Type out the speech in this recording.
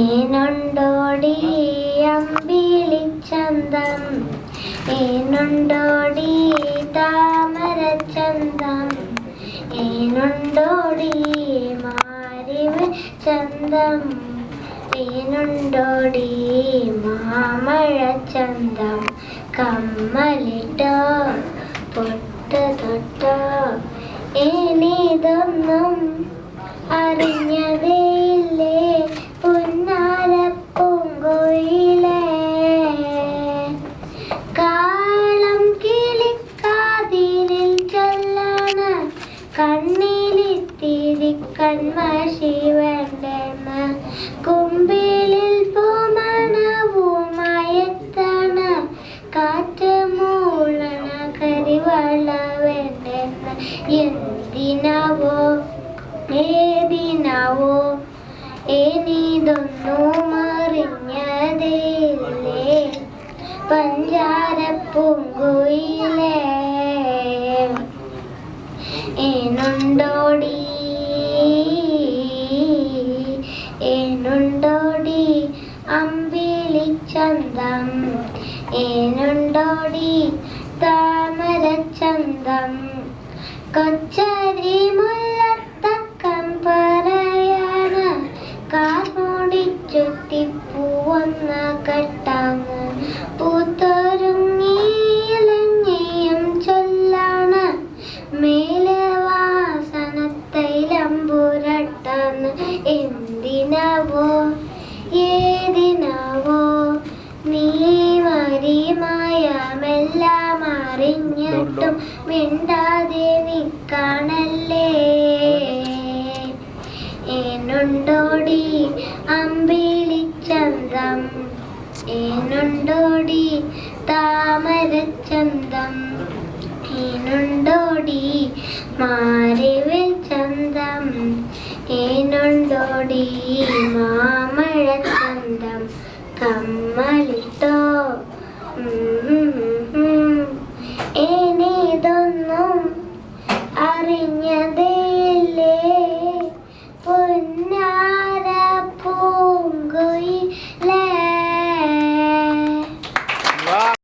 ഏനുണ്ടോടി അമ്പിളിച്ചന്തം ഏനുണ്ടോടി താമരച്ചന്തം ഏനുണ്ടോടി മാരിവ് ചന്തം. ഏനുണ്ടോടി ചന്തം കമ്മലിട്ടോ? പൊട്ട് തൊട്ടോ? ഇനിതൊന്നും അറിഞ്ഞതേയില്ലേ? പുന്നാരപ്പൂങ്കൊയിലേ? കാളം കിളിക്കാതിരിൽ ചൊല്ലണ കണ്ണിലിത്തിരി കൺമഷി വേണ്ടെന്ന് എന്തിനാവോ? ഏതിനാവോ? എനിതൊന്നും അറിഞ്ഞതേയില്ലേ പഞ്ചാരപ്പൂങ്കുയിലേ? ഏനുണ്ടോടി? ഏനുണ്ടോടി? അമ്പിളിച്ചന്തം ഏനുണ്ടോടി? താമരച്ചന്തം. കൊച്ചരി മുല്ലത്തക്കം പറയാണ്. കാർമൂടി ചുറ്റിപ്പൂവന്ന കെട്ടാങ് പൂത്തൊരുങ്ങിയിലഞ്ഞയും ചൊല്ലാണ്. മേലെ വാസനത്തൈലമ്പുരട്ടാന്ന് എന്തിനാവോ? ഏതിനാവോ? നീ മരിമയമെല്ലാം അറിഞ്ഞിട്ടും മിണ്ടാതെ നിൽക്കണല്ലേ? ഏനുണ്ടോടി അമ്പിളിച്ചന്തം ഏനുണ്ടോടി താമരച്ചന്തം ഏനുണ്ടോടി മാരിവിൽ ചന്തം? ഏനുണ്ടോടി മാമഴച്ചന്തം കമ്മലിട്ടോ